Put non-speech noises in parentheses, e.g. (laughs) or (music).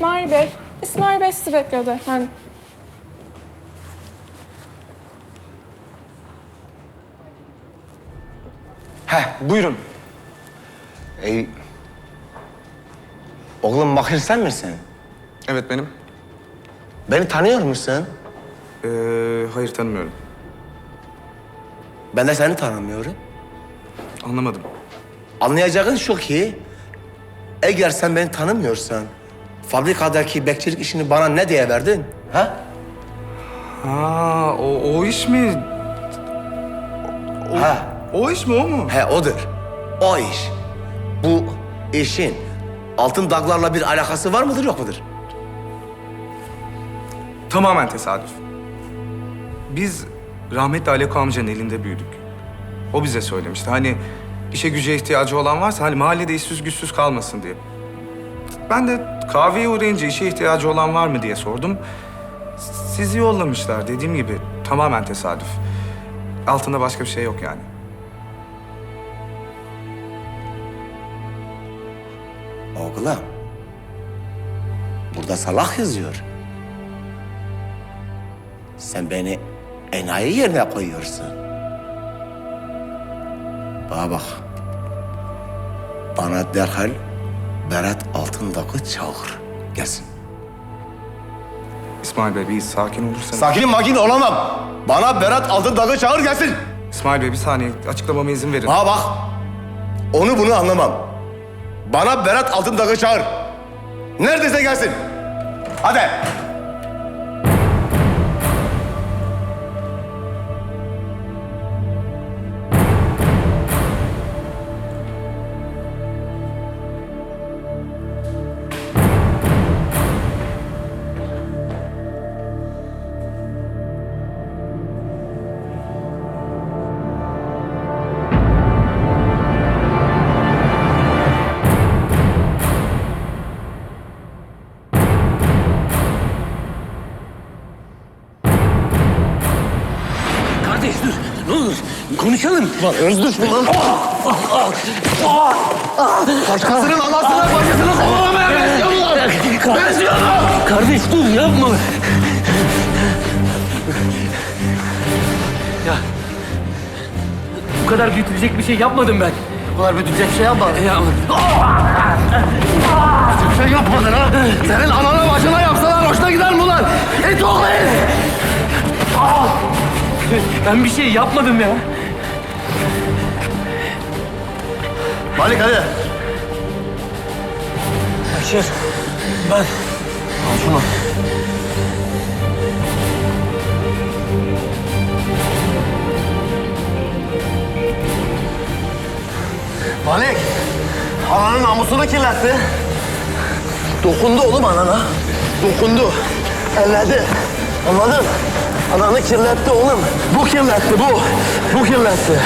Mahir Bey, İsmail Bey sizi bekliyordu efendim. Heh, buyurun. Ey... Oğlum Mahir sen misin? Evet benim. Beni tanıyor musun? Ee, hayır tanımıyorum. Ben de seni tanımıyorum. Anlamadım. Anlayacağın şu ki... Eğer sen beni tanımıyorsan... Fabrikadaki bekçilik işini bana ne diye verdin? Ha? Ha, o, o iş mi? Ha. O iş mi o mu? He odur. O iş. Bu işin altın dağlarla bir alakası var mıdır yok mudur? Tamamen tesadüf. Biz rahmetli Aleko amcanın elinde büyüdük. O bize söylemişti. Hani işe güce ihtiyacı olan varsa hani mahallede işsiz güçsüz kalmasın diye. Ben de kahveye uğrayınca işe ihtiyacı olan var mı diye sordum. Sizi yollamışlar dediğim gibi tamamen tesadüf. Altında başka bir şey yok yani. Oğlum. Burada salak yazıyor. Sen beni enayi yerine koyuyorsun. Bana bak. Bana derhal Berat Altındak'ı çağır. Gelsin. İsmail Bey bir sakin olursanız. Sakin makin olamam. Bana Berat Altındak'ı çağır gelsin. İsmail Bey bir saniye açıklamama izin verin. Bana bak. Onu bunu anlamam. Bana Berat Altındak'ı çağır. Neredeyse gelsin. Hadi. Ne olur konuşalım. Lan öz düşman. Başkasının anasına bacısına kovalamaya benziyorlar. Benziyorlar. Kardeş dur yapma. Ya bu kadar büyütülecek bir şey yapmadım ben. Bu kadar büyütecek şey yapma. Ya, Bir şey yapmadın ha. Senin anana başına yapsalar hoşuna gider mi ulan? Et oğlu et. (laughs) ben bir şey yapmadım ya. Malik hadi. Ayşer ben Al şunu. Malik, ananın namusunu kirletti. Dokundu oğlum anana. Dokundu. Elledi. Anladın? Ananı kirletti oğlum. Bu kirletti bu. Bu kirletti.